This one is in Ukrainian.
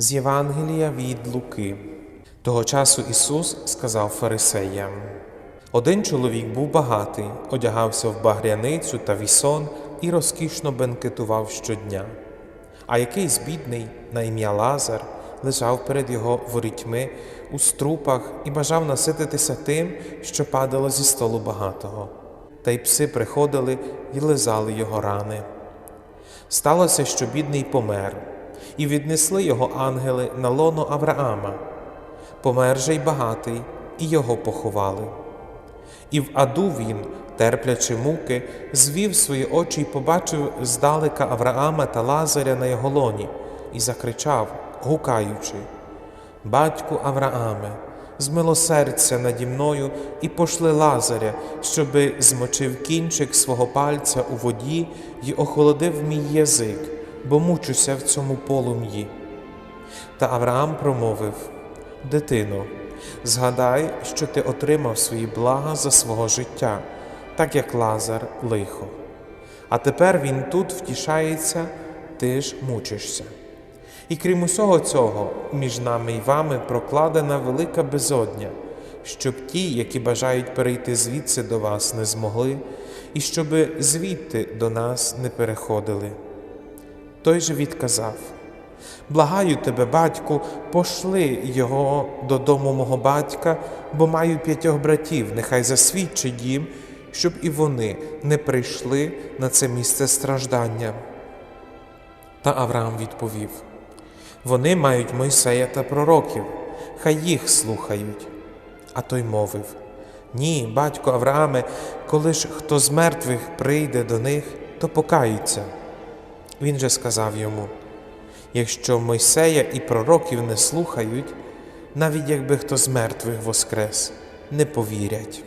З Євангелія від Луки. Того часу Ісус сказав фарисеям: Один чоловік був багатий, одягався в багряницю та вісон і розкішно бенкетував щодня. А якийсь бідний, на ім'я Лазар, лежав перед його ворітьми у струпах і бажав насититися тим, що падало зі столу багатого. Та й пси приходили і лизали його рани. Сталося, що бідний помер, і віднесли його ангели на лоно Авраама. Помер же й багатий, і його поховали. І в аду він, терплячи муки, звів свої очі й побачив здалека Авраама та Лазаря на його лоні, і закричав, гукаючи: Батьку Аврааме, змилосердься наді мною і пошли Лазаря, щоби змочив кінчик свого пальця у воді й охолодив мій язик, бо мучуся в цьому полум'ї. Та Авраам промовив: Дитино, згадай, що ти отримав свої блага за свого життя, так як Лазар лихо. А тепер він тут втішається, ти ж мучишся. І крім усього цього, між нами і вами прокладена велика безодня, щоб ті, які бажають перейти звідси до вас, не змогли, і щоби звідти до нас не переходили. Той же відказав: Благаю тебе, батьку, пошли його додому мого батька, бо маю п'ятьох братів, нехай засвідчить їм, щоб і вони не прийшли на це місце страждання. Та Авраам відповів: Вони мають Мойсея та пророків, хай їх слухають. А той мовив: Ні, батько Аврааме, коли ж хто з мертвих прийде до них, то покаються. Він же сказав йому: Якщо Мойсея і пророків не слухають, навіть якби хто з мертвих воскрес, не повірять.